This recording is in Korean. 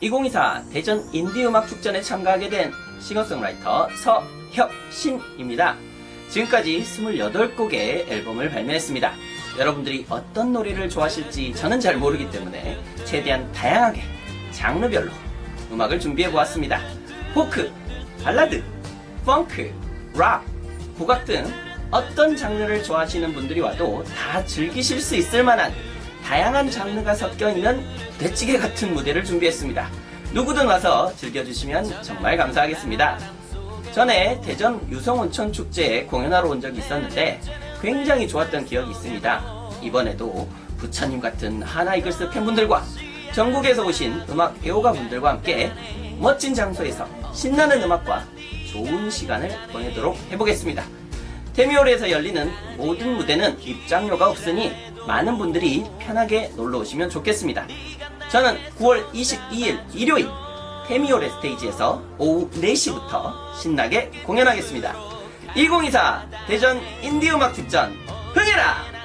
2024 대전 인디음악 축전에 참가하게 된 싱어송라이터 서혁신입니다. 지금까지 28곡의 앨범을 발매했습니다. 여러분들이 어떤 노래를 좋아하실지 저는 잘 모르기 때문에 최대한 다양하게 장르별로 음악을 준비해 보았습니다. 포크, 발라드, 펑크, 락, 국악 등 어떤 장르를 좋아하시는 분들이 와도 다 즐기실 수 있을 만한 다양한 장르가 섞여 있는 부대찌개 같은 무대를 준비했습니다. 누구든 와서 즐겨주시면 정말 감사하겠습니다. 전에 대전 유성온천 축제에 공연하러 온 적이 있었는데 굉장히 좋았던 기억이 있습니다. 이번에도 부처님 같은 하나이글스 팬분들과 전국에서 오신 음악 애호가 분들과 함께 멋진 장소에서 신나는 음악과 좋은 시간을 보내도록 해보겠습니다. 테미홀에서 열리는 모든 무대는 입장료가 없으니 많은 분들이 편하게 놀러 오시면 좋겠습니다. 저는 9월 22일 일요일 테미홀의 스테이지에서 오후 4시부터 신나게 공연하겠습니다. 2024 대전 인디음악 축전 흥해라!